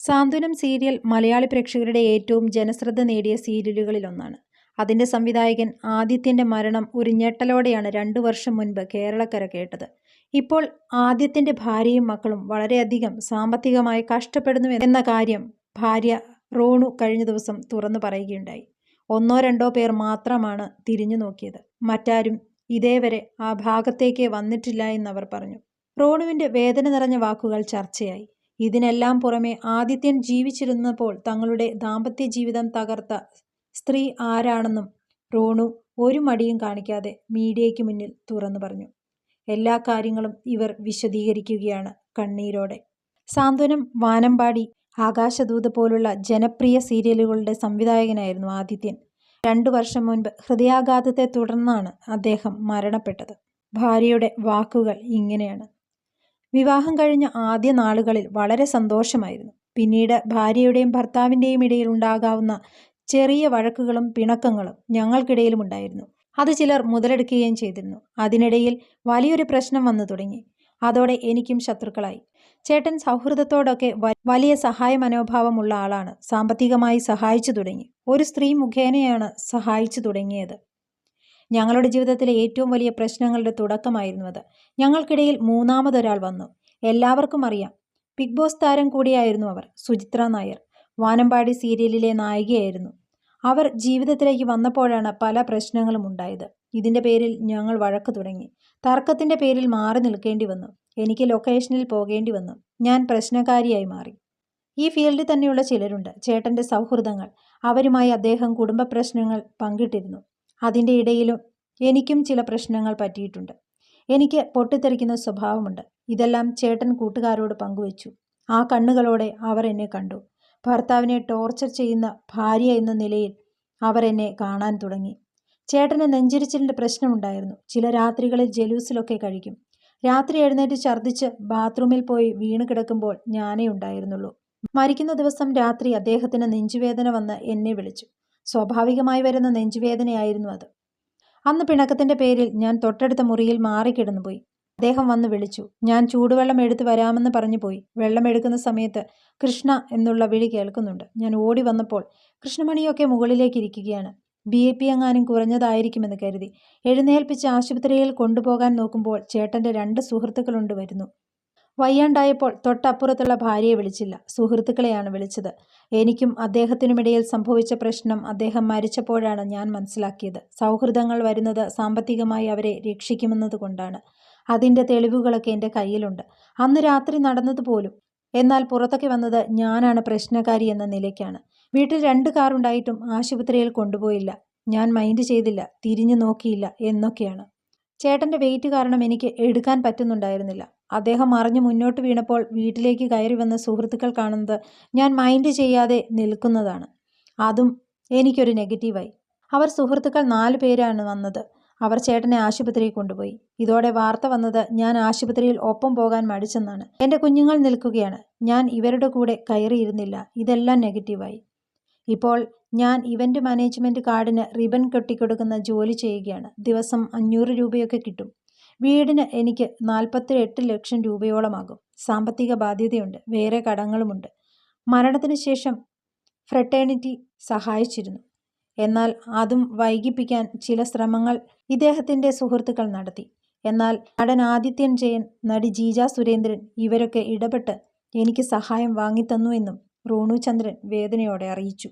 സാന്ത്വനം serial Malayali പ്രേക്ഷകരുടെ ഏറ്റവും ജനശ്രദ്ധ നേടിയ സീരിയലുകളിലൊന്നാണ്. അതിന്റെ സംവിധായകൻ ആദിത്യന്റെ മരണം ഒരു ഞെട്ടലോടെയാണ് രണ്ടു വർഷം മുൻപ് കേരളക്കര കേട്ടത്. ഇപ്പോൾ ആദിത്യന്റെ ഭാര്യയും മക്കളും വളരെയധികം സാമ്പത്തികമായി കഷ്ടപ്പെടുന്നു എന്ന കാര്യം ഭാര്യ റോണു കഴിഞ്ഞ ദിവസം തുറന്നു പറയുകയുണ്ടായി. ഒന്നോ രണ്ടോ പേർ മാത്രമാണ് തിരിഞ്ഞു നോക്കിയത്. മറ്റാരും ഇതേവരെ ആ ഭാഗത്തേക്കേ വന്നിട്ടില്ല എന്നവർ പറഞ്ഞു. റോണുവിന്റെ വേദന നിറഞ്ഞ വാക്കുകൾ ചർച്ചയായി. ഇതിനെല്ലാം പുറമെ ആദിത്യൻ ജീവിച്ചിരുന്നപ്പോൾ തങ്ങളുടെ ദാമ്പത്യ ജീവിതം തകർത്ത സ്ത്രീ ആരാണെന്നും റോണു ഒരു മടിയും കാണിക്കാതെ മീഡിയയ്ക്ക് മുന്നിൽ തുറന്നു പറഞ്ഞു. എല്ലാ കാര്യങ്ങളും ഇവർ വിശദീകരിക്കുകയാണ് കണ്ണീരോടെ. സാന്ത്വനം, വാനമ്പാടി, ആകാശദൂത് പോലുള്ള ജനപ്രിയ സീരിയലുകളുടെ സംവിധായകനായിരുന്നു ആദിത്യൻ. രണ്ടു വർഷം മുൻപ് ഹൃദയാഘാതത്തെ തുടർന്നാണ് അദ്ദേഹം മരണപ്പെട്ടത്. ഭാര്യയുടെ വാക്കുകൾ ഇങ്ങനെയാണ്. വിവാഹം കഴിഞ്ഞ ആദ്യ നാളുകളിൽ വളരെ സന്തോഷമായിരുന്നു. പിന്നീട് ഭാര്യയുടെയും ഭർത്താവിന്റെയും ഇടയിൽ ഉണ്ടാകാവുന്ന ചെറിയ വഴക്കുകളും പിണക്കങ്ങളും ഞങ്ങൾക്കിടയിലും ഉണ്ടായിരുന്നു അത് ചിലർ മുതലെടുക്കുകയും ചെയ്തിരുന്നു. അതിനിടയിൽ വലിയൊരു പ്രശ്നം വന്നു തുടങ്ങി. അതോടെ എനിക്കും ശത്രുക്കളായി. ചേട്ടൻ സൗഹൃദത്തോടൊക്കെ വലിയ സഹായ മനോഭാവമുള്ള ആളാണ്. സാമ്പത്തികമായി സഹായിച്ചു തുടങ്ങി. ഒരു സ്ത്രീ മുഖേനയാണ് സഹായിച്ചു തുടങ്ങിയത്. ഞങ്ങളുടെ ജീവിതത്തിലെ ഏറ്റവും വലിയ പ്രശ്നങ്ങളുടെ തുടക്കമായിരുന്നു അത്. ഞങ്ങൾക്കിടയിൽ മൂന്നാമതൊരാൾ വന്നു. എല്ലാവർക്കും അറിയാം. ബിഗ് ബോസ് താരം കൂടിയായിരുന്നു അവർ. സുചിത്ര നായർ. വാനമ്പാടി സീരിയലിലെ നായികയായിരുന്നു. അവർ ജീവിതത്തിലേക്ക് വന്നപ്പോഴാണ് പല പ്രശ്നങ്ങളും ഉണ്ടായത്. ഇതിന്റെ പേരിൽ ഞങ്ങൾ വഴക്ക് തുടങ്ങി. തർക്കത്തിന്റെ പേരിൽ മാറി നിൽക്കേണ്ടി വന്നു. എനിക്ക് ലൊക്കേഷനിൽ പോകേണ്ടി വന്നു. ഞാൻ പ്രശ്നകാരിയായി മാറി. ഈ ഫീൽഡിൽ തന്നെയുള്ള ചിലരുണ്ട്. ചേട്ടന്റെ സൗഹൃദങ്ങൾ. അവരുമായി അദ്ദേഹം കുടുംബ പ്രശ്നങ്ങൾ പങ്കിട്ടിരുന്നു. അതിന്റെ ഇടയിലും എനിക്കും ചില പ്രശ്നങ്ങൾ പറ്റിയിട്ടുണ്ട്. എനിക്ക് പൊട്ടിത്തെറിക്കുന്ന സ്വഭാവമുണ്ട്. ഇതെല്ലാം ചേട്ടൻ കൂട്ടുകാരോട് പങ്കുവച്ചു. ആ കണ്ണുകളോടെ അവർ എന്നെ കണ്ടു. ഭർത്താവിനെ ടോർച്ചർ ചെയ്യുന്ന ഭാര്യ എന്ന നിലയിൽ അവർ എന്നെ കാണാൻ തുടങ്ങി. ചേട്ടന് നെഞ്ചരിച്ചിലിന്റെ പ്രശ്നമുണ്ടായിരുന്നു. ചില രാത്രികളിൽ ജലൂസിലൊക്കെ കഴിക്കും. രാത്രി എഴുന്നേറ്റ് ഛർദ്ദിച്ച് ബാത്റൂമിൽ പോയി വീണ് കിടക്കുമ്പോൾ ഞാനേ ഉണ്ടായിരുന്നുള്ളൂ. മരിക്കുന്ന ദിവസം രാത്രി അദ്ദേഹത്തിന് നെഞ്ചുവേദന വന്ന് എന്നെ വിളിച്ചു. സ്വാഭാവികമായി വരുന്ന നെഞ്ചുവേദനയായിരുന്നു അത്. അന്ന് പിണക്കത്തിന്റെ പേരിൽ ഞാൻ തൊട്ടടുത്ത മുറിയിൽ മാറിക്കിടന്നുപോയി. അദ്ദേഹം വന്ന് വിളിച്ചു. ഞാൻ ചൂടുവെള്ളം എടുത്തു വരാമെന്ന് പറഞ്ഞു പോയി. വെള്ളം എടുക്കുന്ന സമയത്ത് കൃഷ്ണ എന്നുള്ള വിളി കേൾക്കുന്നുണ്ട്. ഞാൻ ഓടി വന്നപ്പോൾ കൃഷ്ണമണിയൊക്കെ മുകളിലേക്ക് ഇരിക്കുകയാണ് ബി എ പി എങ്ങാനും കുറഞ്ഞതായിരിക്കുമെന്ന് കരുതി എഴുന്നേൽപ്പിച്ച് ആശുപത്രിയിൽ കൊണ്ടുപോകാൻ നോക്കുമ്പോൾ ചേട്ടന്റെ രണ്ട് സുഹൃത്തുക്കളുണ്ട് വരുന്നു. വയ്യാണ്ടായപ്പോൾ തൊട്ടപ്പുറത്തുള്ള ഭാര്യയെ വിളിച്ചില്ല. സുഹൃത്തുക്കളെയാണ് വിളിച്ചത്. എനിക്കും അദ്ദേഹത്തിനുമിടയിൽ സംഭവിച്ച പ്രശ്നം അദ്ദേഹം മരിച്ചപ്പോഴാണ് ഞാൻ മനസ്സിലാക്കിയത്. സൗഹൃദങ്ങൾ വരുന്നത് സാമ്പത്തികമായി അവരെ രക്ഷിക്കുമെന്നതുകൊണ്ടാണ്. അതിന്റെ തെളിവുകളൊക്കെ എന്റെ കയ്യിലുണ്ട്. അന്ന് രാത്രി നടന്നതുപോലും എന്നാൽ പുറത്തൊക്കെ വന്നത് ഞാനാണ് പ്രശ്നക്കാരി എന്ന നിലയ്ക്കാണ്. വീട്ടിൽ രണ്ട് കാറുണ്ടായിട്ടും ആശുപത്രിയിൽ കൊണ്ടുപോയില്ല. ഞാൻ മൈൻഡ് ചെയ്തില്ല. തിരിഞ്ഞു നോക്കിയില്ല എന്നൊക്കെയാണ്. ചേട്ടന്റെ വെയിറ്റ് കാരണം എനിക്ക് എടുക്കാൻ പറ്റുന്നുണ്ടായിരുന്നില്ല. അദ്ദേഹം മറിഞ്ഞ് മുന്നോട്ട് വീണപ്പോൾ വീട്ടിലേക്ക് കയറി വന്ന സുഹൃത്തുക്കൾ കാണുന്നത് ഞാൻ മൈൻഡ് ചെയ്യാതെ നിൽക്കുന്നതാണ്. അതും എനിക്കൊരു നെഗറ്റീവായി. അവർ സുഹൃത്തുക്കൾ നാല് പേരാണ് വന്നത്. അവർ ചേട്ടനെ ആശുപത്രിയിൽ കൊണ്ടുപോയി. ഇതോടെ വാർത്ത വന്നത് ഞാൻ ആശുപത്രിയിൽ ഒപ്പം പോകാൻ മടിച്ചെന്നാണ്. എന്റെ കുഞ്ഞുങ്ങൾ നിൽക്കുകയാണ്. ഞാൻ ഇവരുടെ കൂടെ കയറിയിരുന്നില്ല. ഇതെല്ലാം നെഗറ്റീവായി. ഇപ്പോൾ ഞാൻ ഇവന്റ് മാനേജ്മെന്റ് കാർഡിന് റിബൺ കെട്ടിക്കൊടുക്കുന്ന ജോലി ചെയ്യുകയാണ്. ദിവസം അഞ്ഞൂറ് രൂപയൊക്കെ കിട്ടും. വീടിന് എനിക്ക് നാൽപ്പത്തി എട്ട് ലക്ഷം രൂപയോളമാകും. സാമ്പത്തിക ബാധ്യതയുണ്ട്. വേറെ കടങ്ങളുമുണ്ട്. മരണത്തിന് ശേഷം ഫ്രട്ടേണിറ്റി സഹായിച്ചിരുന്നു. എന്നാൽ അതും വൈകിപ്പിക്കാൻ ചില ശ്രമങ്ങൾ ഇദ്ദേഹത്തിന്റെ സുഹൃത്തുക്കൾ നടത്തി. എന്നാൽ നടൻ ആദിത്യൻ ജയൻ, നടി ജീജ സുരേന്ദ്രൻ ഇവരൊക്കെ ഇടപെട്ട് എനിക്ക് സഹായം വാങ്ങിത്തന്നു എന്നും റോണു ചന്ദ്രൻ വേദനയോടെ അറിയിച്ചു.